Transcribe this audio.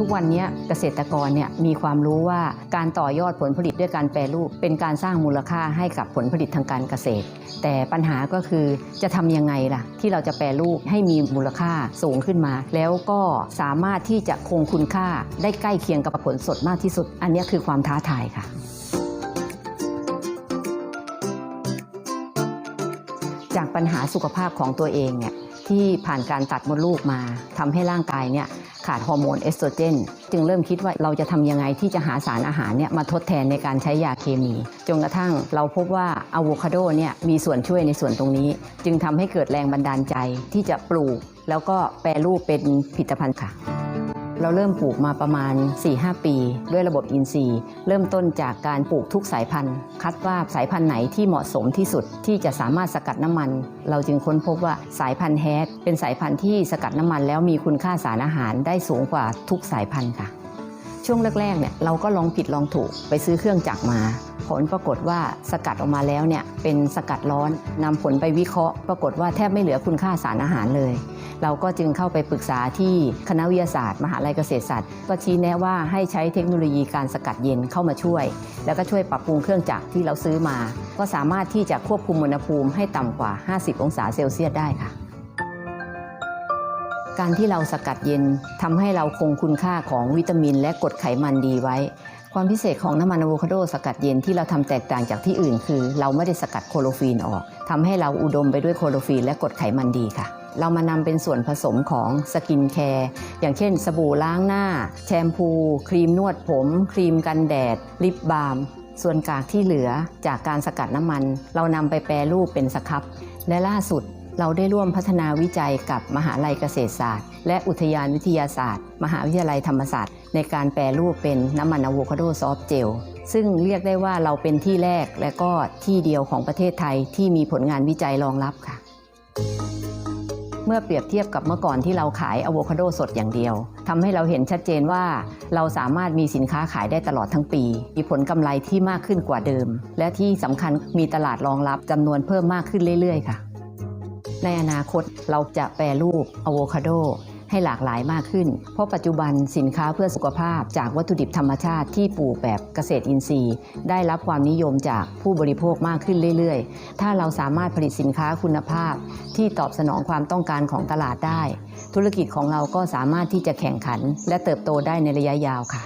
ทุกวันนี้เกษตรกรเนี่ยมีความรู้ว่าการต่อยอดผลผลิตด้วยการแปรรูป เป็นการสร้างมูลค่าให้กับผลผลิตทางการเกษตร แต่ปัญหาก็คือจะทำยังไงล่ะ ที่เราจะแปรรูปให้มีมูลค่าสูงขึ้นมา แล้วก็สามารถที่จะคงคุณค่าได้ใกล้เคียงกับผลสดมากที่สุด อันนี้คือความท้าทายค่ะจากปัญหาสุขภาพของตัวเองเนี่ยที่ผ่านการตัดมดลูกมาทำให้ร่างกายเนี่ย ขาดฮอร์โมนเอสโตรเจนจึงเริ่มคิดว่าเราจะทำยังไงที่จะหาสารอาหารเนี่ยมาทดแทนในการใช้ยาเคมี จนกระทั่งเราพบว่าอะโวคาโดเนี่ยมีส่วนช่วยในส่วนตรงนี้ จึงทำให้เกิดแรงบันดาลใจที่จะปลูก แล้วก็แปรรูปเป็นผลิตภัณฑ์ค่ะ เราเริ่มปลูกมาประมาณ 4-5 ปี ด้วยระบบอินทรีย์ เริ่มต้นจากการปลูกทุกสายพันธุ์ คัดว่าสายพันธุ์ไหนที่เหมาะสมที่สุดที่จะสามารถสกัดน้ำมัน เราจึงค้นพบว่าสายพันธุ์แฮดเป็นสายพันธุ์ที่สกัดน้ำมัน แล้วมีคุณค่าสารอาหารได้สูงกว่าทุกสายพันธุ์ค่ะ ช่วงแรกๆเนี่ยเราก็ลองผิดลองถูกไปซื้อเครื่องจักรมาผลปรากฏว่าสกัดออกมาแล้วเนี่ยเป็นสกัดร้อนนำผลไปวิเคราะห์ ปรากฏว่าแทบไม่เหลือคุณค่าสารอาหารเลย เราก็จึงเข้าไปปรึกษาที่คณะวิทยาศาสตร์ มหาลัยเกษตรศาสตร์ก็ชี้แนะว่าให้ใช้เทคโนโลยีการสกัดเย็นเข้ามาช่วย แล้วก็ช่วยปรับปรุงเครื่องจักรที่เราซื้อมา ก็สามารถที่จะควบคุมอุณหภูมิให้ต่ำกว่า 50 องศาเซลเซียสได้ค่ะการที่เราสกัดเย็นทำให้เราคงคุณค่าของวิตามินและกรดไขมันดีไว้ ความพิเศษของน้ำมันอะโวคาโดสกัดเย็นที่เราทำแตกต่างจากที่อื่น คือ เราไม่ได้สกัดโคโลฟีนออกทำให้เราอุดมไปด้วยโคโลฟีนและกรดไขมันดีค่ะ เรามานำเป็นส่วนผสมของสกินแคร์อย่างเช่น สบู่ล้างหน้า แชมพู ครีมนวดผม ครีมกันแดด ลิปบาล์มส่วนกากที่เหลือจากการสกัดน้ำมัน เรานำไปแปรรูปเป็นสครับและล่าสุด เราได้ร่วมพัฒนาวิจัยกับมหาลัยเกษตรศาสตร์ และอุทยานวิทยาศาสตร์ มหาวิทยาลัยธรรมศาสตร์ ในการแปรรูปเป็นน้ำมันอะโวคาโดซอฟต์เจลซึ่งเรียกได้ว่าเราเป็นที่แรกและก็ที่เดียวของประเทศไทยที่มีผลงานวิจัยรองรับค่ะ เมื่อเปรียบเทียบกับเมื่อก่อนที่เราขายอะโวคาโดสดอย่างเดียวทำให้เราเห็นชัดเจนว่า เราสามารถมีสินค้าขายได้ตลอดทั้งปี มีผลกำไรที่มากขึ้นกว่าเดิม และที่สำคัญมีตลาดรองรับจำนวนเพิ่มมากขึ้นเรื่อยๆ ค่ะ ในอนาคตเราจะแปรรูปอะโวคาโดให้หลากหลายมากขึ้น เพราะปัจจุบันสินค้าเพื่อสุขภาพจากวัตถุดิบธรรมชาติที่ปลูกแบบเกษตรอินทรีย์ ได้รับความนิยมจากผู้บริโภคมากขึ้นเรื่อยๆ ถ้าเราสามารถผลิตสินค้าคุณภาพ ที่ตอบสนองความต้องการของตลาดได้ ธุรกิจของเราก็สามารถที่จะแข่งขัน และเติบโตได้ในระยะยาวค่ะ